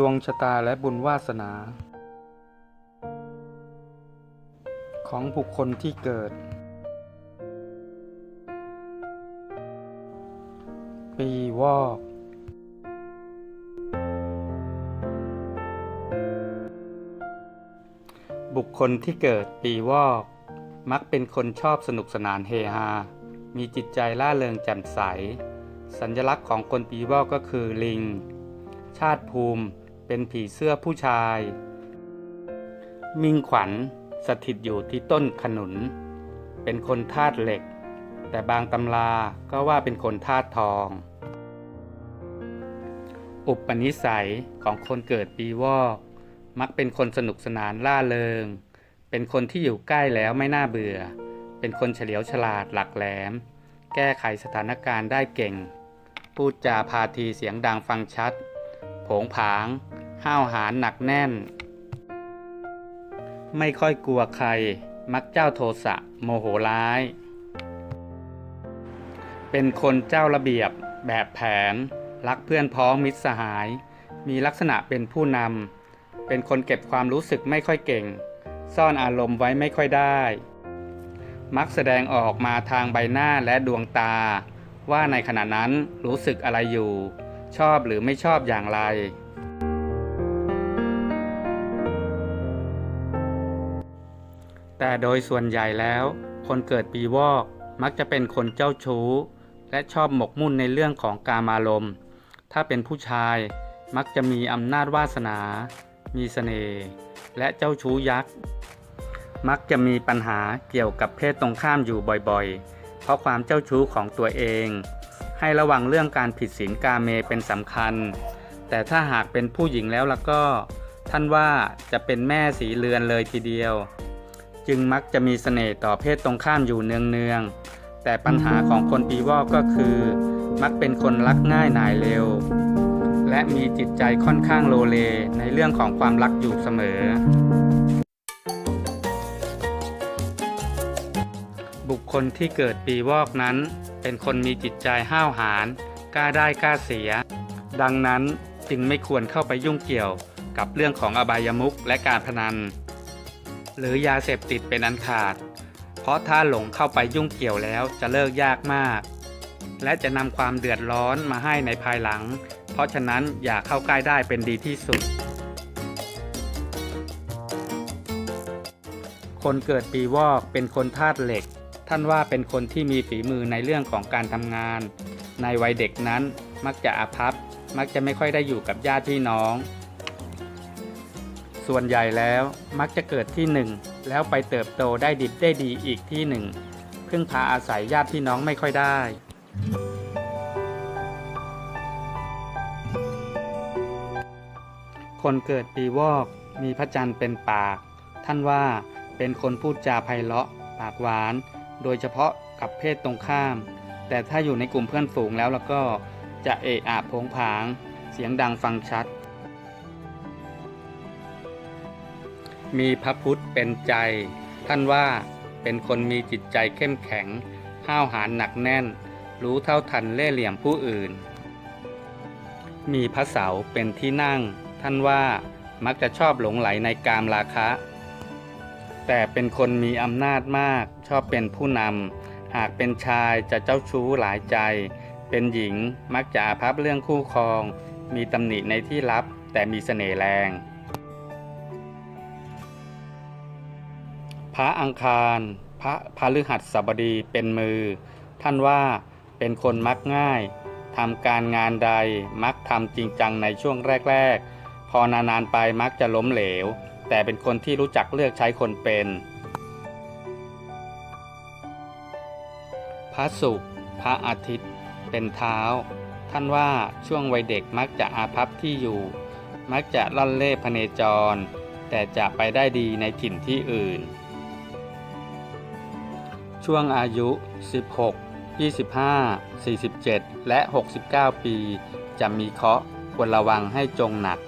ดวงชะตาและบุญวาสนา ของบุคคลที่เกิด ปีวอกบุคคลที่เกิดปีวอก มักเป็นคนชอบสนุกสนานเฮฮา มีจิตใจล่าเริงแจ่มใส สัญลักษณ์ของคนปีวอกก็คือลิง ชาติภูมิ เป็นผีเสื้อผู้ชาย มิ่งขวัญสถิตอยู่ที่ต้นขนุน เป็นคนธาตุเหล็ก แต่บางตำราก็ว่าเป็นคนธาตุทอง อุปนิสัยของคนเกิดปีวอก มักเป็นคนสนุกสนานล่าเริง เป็นคนที่อยู่ใกล้แล้วไม่น่าเบื่อ เป็นคนเฉลียวฉลาดหลักแหลม แก้ไขสถานการณ์ได้เก่ง พูดจาพาทีเสียงดังฟังชัด ผงผาง ห้าวหาญหนักแน่น ไม่ค่อยกลัวใคร มักเจ้าโทสะโมโหร้าย เป็นคนเจ้าระเบียบแบบแผน รักเพื่อนพ้องมิตรสหาย มีลักษณะเป็นผู้นำ เป็นคนเก็บความรู้สึกไม่ค่อยเก่ง ซ่อนอารมณ์ไว้ไม่ค่อยได้ มักแสดงออกมาทางใบหน้าและดวงตา ว่าในขณะนั้นรู้สึกอะไรอยู่ ชอบหรือไม่ชอบอย่างไร แต่โดยส่วนใหญ่แล้ว คนเกิดปีวอกมักจะเป็นคนเจ้าชู้ และชอบหมกมุ่นในเรื่องของกามารมณ์ ถ้าเป็นผู้ชายมักจะมีอำนาจวาสนา มีเสน่ห์และเจ้าชู้ยักษ์ มักจะมีปัญหาเกี่ยวกับเพศตรงข้ามอยู่บ่อยๆ เพราะความเจ้าชู้ของตัวเอง ให้ระวังเรื่องการผิดศีลกาเมเป็นสำคัญ แต่ถ้าหากเป็นผู้หญิงแล้วล่ะก็ ท่านว่าจะเป็นแม่สีเรือนเลยทีเดียว จึงมักจะมีเสน่ห์ต่อเพศตรงข้ามอยู่เนืองๆ แต่ปัญหาของคนปีวอกก็คือ มักเป็นคนรักง่ายนายเร็ว และมีจิตใจค่อนข้างโลเลในเรื่องของความรักอยู่เสมอ บุคคลที่เกิดปีวอกนั้น เป็นคนมีจิตใจห้าวหาญกล้าได้กล้าเสีย ดังนั้นจึงไม่ควรเข้าไปยุ่งเกี่ยวกับเรื่องของอบายมุขและการพนัน หรือยาเสพติดเป็นอันขาด เพราะถ้าหลงเข้าไปยุ่งเกี่ยวแล้วจะเลิกยากมาก และจะนำความเดือดร้อนมาให้ในภายหลัง เพราะฉะนั้นอย่าเข้าใกล้ได้เป็นดีที่สุด คนเกิดปีวอกเป็นคนธาตุเหล็ก ท่านว่าเป็นคนที่มีฝีมือในเรื่องของการทำงาน ในวัยเด็กนั้นมักจะอาภัพ มักจะไม่ค่อยได้อยู่กับญาติพี่น้อง ส่วนใหญ่แล้วมักจะเกิดที่หนึ่งแล้วไปเติบโตได้ดิบได้ดีอีกที่หนึ่งพึ่งพาอาศัยญาติพี่น้องไม่ค่อยได้คนเกิดปีวอกมีพระจันทร์เป็นปาก ท่านว่าเป็นคนพูดจาไพเราะ ปากหวาน โดยเฉพาะกับเพศตรงข้าม แต่ถ้าอยู่ในกลุ่มเพื่อนฝูงแล้วแล้วก็จะเอะอะโผงผาง เสียงดังฟังชัด มีพระพุทธเป็นใจ ท่านว่าเป็นคนมีจิตใจเข้มแข็ง ห้าวหาญหนักแน่น รู้เท่าทันเล่ห์เหลี่ยมผู้อื่น มีพระเสาเป็นที่นั่ง ท่านว่ามักจะชอบหลงไหลในกามราคะ แต่เป็นคนมีอำนาจมาก ชอบเป็นผู้นำ หากเป็นชายจะเจ้าชู้หลายใจ เป็นหญิงมักจะอาภัพเรื่องคู่ครอง มีตำหนิในที่ลับแต่มีเสน่ห์แรง พระอังคาร พระพฤหัสบดีเป็นมือ ท่านว่าเป็นคนมักง่ายทำการงานใดมักทำจริงจังในช่วงแรก ๆ พอนานๆไปมักจะล้มเหลว แต่เป็นคนที่รู้จักเลือกใช้คนเป็น พระศุกร์พระอาทิตย์ เป็นเท้า ท่านว่าช่วงวัยเด็กมักจะอาภัพที่อยู่ มักจะล่อนเล่พเนจร แต่จะไปได้ดีในถิ่นที่อื่น ช่วงอายุ 16 25 47 และ 69 ปี จะมีเคราะห์ควรระวังให้จงหนัก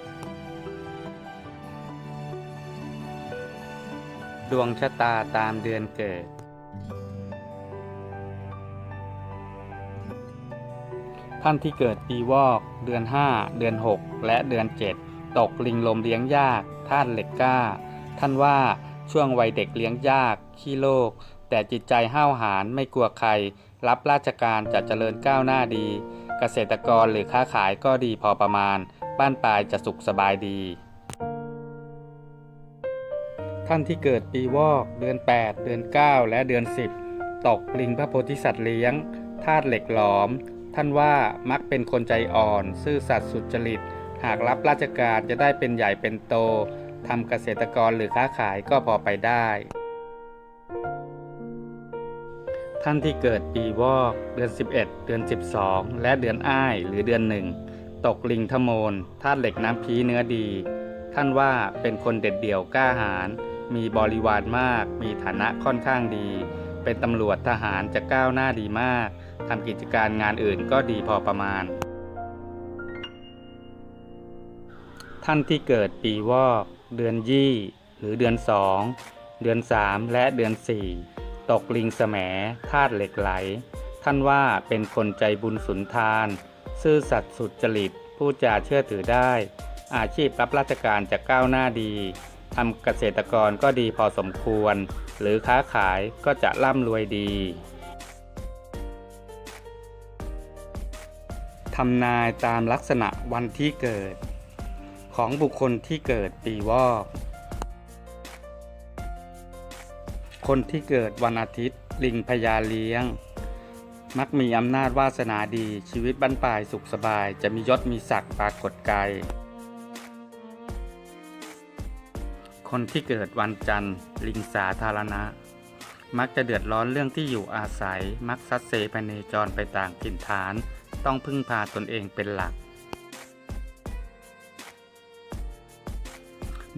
ดวงชะตาตามเดือนเกิด ท่านที่เกิดปีวอก เดือน 5 เดือน 6 และเดือน 7 ตกลิงลมเลี้ยงยากธาตุเหล็กกล้า ท่านว่าช่วงวัยเด็กเลี้ยงยาก ขี้โลก แต่จิตใจห้าวหาญไม่กลัวใคร รับราชการจะเจริญก้าวหน้าดี เกษตรกรหรือค้าขายก็ดีพอประมาณ บ้านปลายจะสุขสบายดี ท่านที่เกิดปีวอกเดือน 8 เดือน 9 และเดือน 10 ตกลิงพระโพธิสัตว์เลี้ยงธาตุเหล็กหลอม ท่านว่ามักเป็นคนใจอ่อน ซื่อสัตย์สุจริต หากรับราชการจะได้เป็นใหญ่เป็นโตทำเกษตรกรหรือค้าขายก็พอไปได้ ท่านที่เกิดปีวอกเดือน 11 เดือน 12 และเดือนอ้ายหรือเดือนหนึ่ง ตกลิงทโมนธาตุเหล็กน้ำพีเนื้อดี ท่านว่าเป็นคนเด็ดเดี่ยวกล้าหาญมีบริวารมาก มีฐานะค่อนข้างดี เป็นตำรวจทหารจะก้าวหน้าดีมากทำกิจการงานอื่นก็ดีพอประมาณ ท่านที่เกิดปีวอก เดือนยี่ หรือเดือนสอง เดือนสามและเดือนสี่ ตกลิงแสมธาตุเหล็กไหล ท่านว่าเป็นคนใจบุญสุนทาน ซื่อสัตย์สุจริตผู้จาเชื่อถือได้ อาชีพรับราชการจะก้าวหน้าดีทำเกษตรกรก็ดีพอสมควร หรือค้าขายก็จะร่ำรวยดีทำนายตามลักษณะวันที่เกิด ของบุคคลที่เกิดปีวอก คนที่เกิดวันอาทิตย์ ลิงพญาเลี้ยง มักมีอำนาจวาสนาดีชีวิตบ้านปลายสุขสบาย จะมียศมีศักดิ์ปรากฏกายคนที่เกิดวันจันทร์ ลิงสาธารณะ มักจะเดือดร้อนเรื่องที่อยู่อาศัย มักซัดเซภายในจรไปต่างถิ่นฐาน ต้องพึ่งพาตนเองเป็นหลัก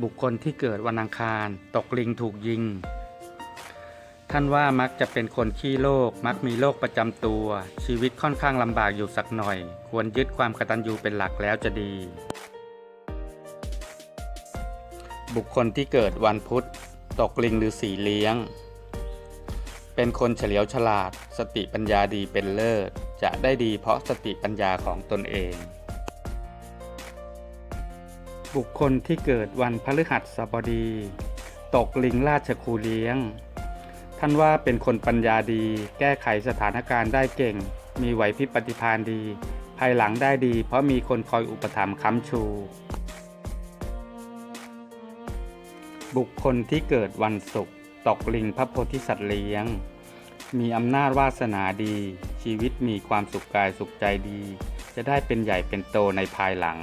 บุคคลที่เกิดวันอังคาร ตกลิงถูกยิง ท่านว่ามักจะเป็นคนขี้โรคมักมีโรคประจำตัว ชีวิตค่อนข้างลำบากอยู่สักหน่อย ควรยึดความกตัญญูเป็นหลักแล้วจะดี บุคคลที่เกิดวันพุธ ตกลิงหรือสีเลี้ยง เป็นคนเฉลียวฉลาด สติปัญญาดีเป็นเลิศ จะได้ดีเพราะสติปัญญาของตนเอง บุคคลที่เกิดวันพฤหัสบดี ตกลิงราชคูเลี้ยง ท่านว่าเป็นคนปัญญาดี แก้ไขสถานการณ์ได้เก่ง มีไหวพริบปฏิภาณดี ภายหลังได้ดี เพราะมีคนคอยอุปถัมภ์ค้ำชู บุคคลที่เกิดวันศุกร์ตกลิงพระโพธิสัตว์เลี้ยง มีอำนาจวาสนาดี ชีวิตมีความสุขกายสุขใจดี จะได้เป็นใหญ่เป็นโตในภายหลัง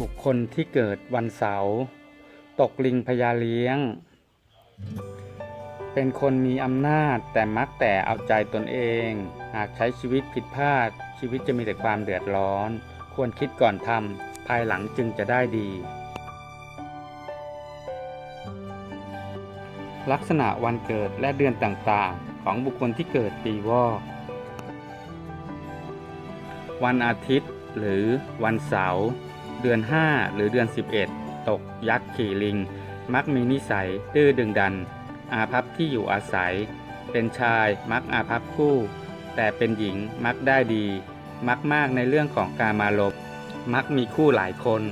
บุคคลที่เกิดวันเสาร์ ตกลิงพญาเลี้ยง เป็นคนมีอำนาจแต่มักแต่เอาใจตนเอง หากใช้ชีวิตผิดพลาด ชีวิตจะมีแต่ความเดือดร้อน ควรคิดก่อนทำภายหลังจึงจะได้ดี ลักษณะวันเกิดและเดือนต่างๆ ของบุคคลที่เกิดปีวอกวันอาทิตย์หรือวันเสาร์เดือน 5 หรือเดือน 11 ตก ยักษ์ขี่ลิง มักมีนิสัยดื้อดึงดัน อาภัพที่อยู่อาศัย เป็นชายมักอาภัพคู่ แต่เป็นหญิงมักได้ดี มักมากในเรื่องของการมาลบ มักมีคู่หลายคน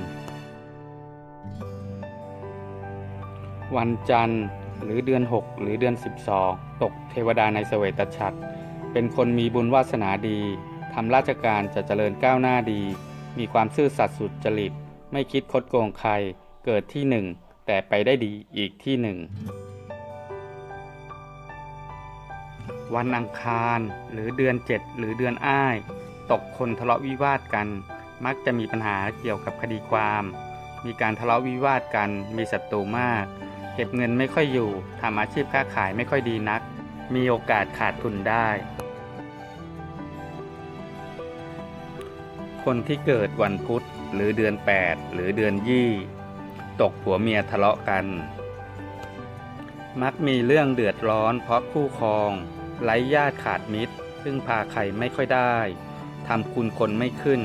วันจันทร์หรือเดือน 6 หรือเดือน 12 ตกเทวดาในเสวตฉัตรเป็นคนมีบุญวาสนาดีทำราชการจะเจริญก้าวหน้าดี มีความซื่อสัตย์สุจริต ไม่คิดคดโกงใคร เกิดที่หนึ่งแต่ไปได้ดีอีกที่หนึ่งวันอังคารหรือเดือน7หรือเดือนอ้าย ตกคนทะเลาะวิวาทกัน มักจะมีปัญหาเกี่ยวกับคดีความ มีการทะเลาะวิวาทกัน มีศัตรูมาก เก็บเงินไม่ค่อยอยู่ทำอาชีพค้าขายไม่ค่อยดีนัก มีโอกาสขาดทุนได้ คนที่เกิดวันพุธหรือเดือน 8 หรือเดือนยี่ ตกผัวเมียทะเลาะกัน มักมีเรื่องเดือดร้อนเพราะคู่ครอง ไร้ญาติขาดมิตร ซึ่งพาใครไม่ค่อยได้ทำคุณคนไม่ขึ้น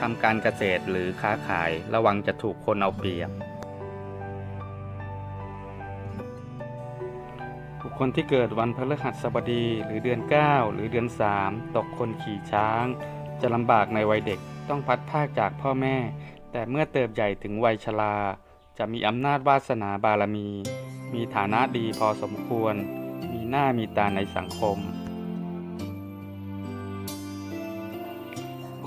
ทำการเกษตรหรือค้าขายระวังจะถูกคนเอาเปรียบ บุคคลที่เกิดวันพฤหัสบดีหรือเดือน 9 หรือเดือน 3 ตกคนขี่ช้าง จะลำบากในวัยเด็กต้องพัดพรากจากพ่อแม่ แต่เมื่อเติบใหญ่ถึงวัยชรา จะมีอำนาจวาสนาบารมี มีฐานะดีพอสมควร มีหน้ามีตาในสังคม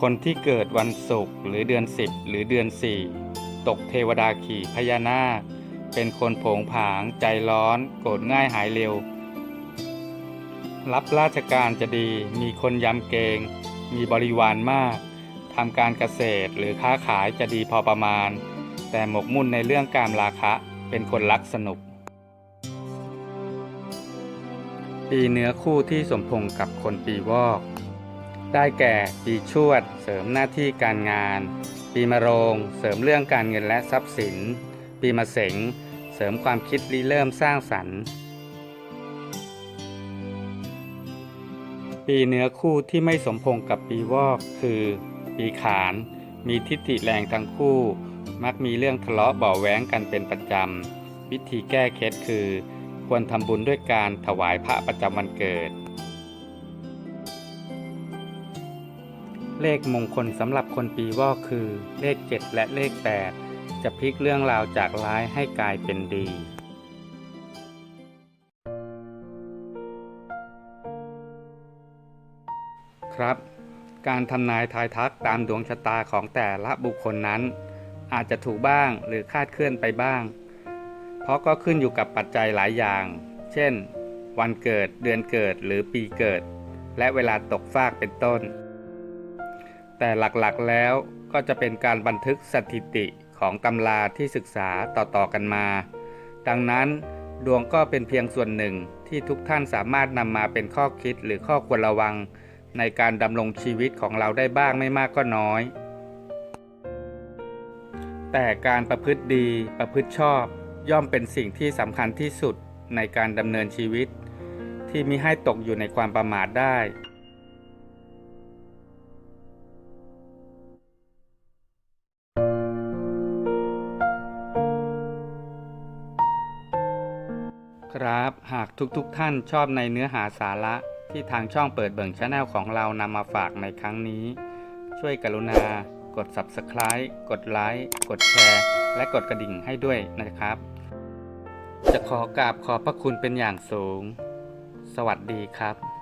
คนที่เกิดวันศุกร์หรือเดือน10หรือเดือน4ตกเทวดาขี่พญานาค เป็นคนผงผางใจร้อน โกรธง่ายหายเร็ว รับราชการจะดี มีคนยำเกง มีบริวารมากทำการเกษตรหรือค้าขายจะดีพอประมาณ แต่หมกมุ่นในเรื่องการราคะเป็นคนรักสนุก ปีเนื้อคู่ที่สมพงกับคนปีวอก ได้แก่ปีชวด เสริมหน้าที่การงาน ปีมะโรง เสริมเรื่องการเงินและทรัพย์สิน ปีมะเสงเสริมความคิดริเริ่มสร้างสรรค์ ปีเนื้อคู่ที่ไม่สมพงกับปีวอกคือ ปีขาน มีทิฏฐิแรงทั้งคู่ มักมีเรื่องทะเลาะเบาะแว้งกันเป็นประจำ วิธีแก้เคล็ดคือ ควรทำบุญด้วยการถวายพระประจำวันเกิด เลขมงคลสำหรับคนปีวอกคือ เลข 7 และเลข 8 จะพลิกเรื่องราวจากร้ายให้กลายเป็นดีครับ การทำนายทายทักตามดวงชะตาของแต่ละบุคคลนั้น อาจจะถูกบ้างหรือคาดเคลื่อนไปบ้าง เพราะก็ขึ้นอยู่กับปัจจัยหลายอย่าง เช่น วันเกิดเดือนเกิดหรือปีเกิด และเวลาตกฟากเป็นต้น แต่หลักๆแล้วก็จะเป็นการบันทึกสถิติของตำราที่ศึกษาต่อๆกันมา ดังนั้นดวงก็เป็นเพียงส่วนหนึ่งที่ทุกท่านสามารถนำมาเป็นข้อคิดหรือข้อควรระวัง ในการดำรงชีวิตของเราได้บ้างไม่มากก็น้อย แต่การประพฤติดีประพฤติชอบ ย่อมเป็นสิ่งที่สำคัญที่สุดในการดำเนินชีวิต ที่มิให้ตกอยู่ในความประมาทได้ ครับหากทุกๆทท่านชอบในเนื้อหาสาระที่ทางช่องเปิดเบิ่งชาแนลของเรานำมาฝากในครั้งนี้ ช่วยกรุณา กด Subscribe กดไลค์กดแชร์และกดกระดิ่งให้ด้วยนะครับ จะขอกราบขอบพระคุณเป็นอย่างสูง สวัสดีครับ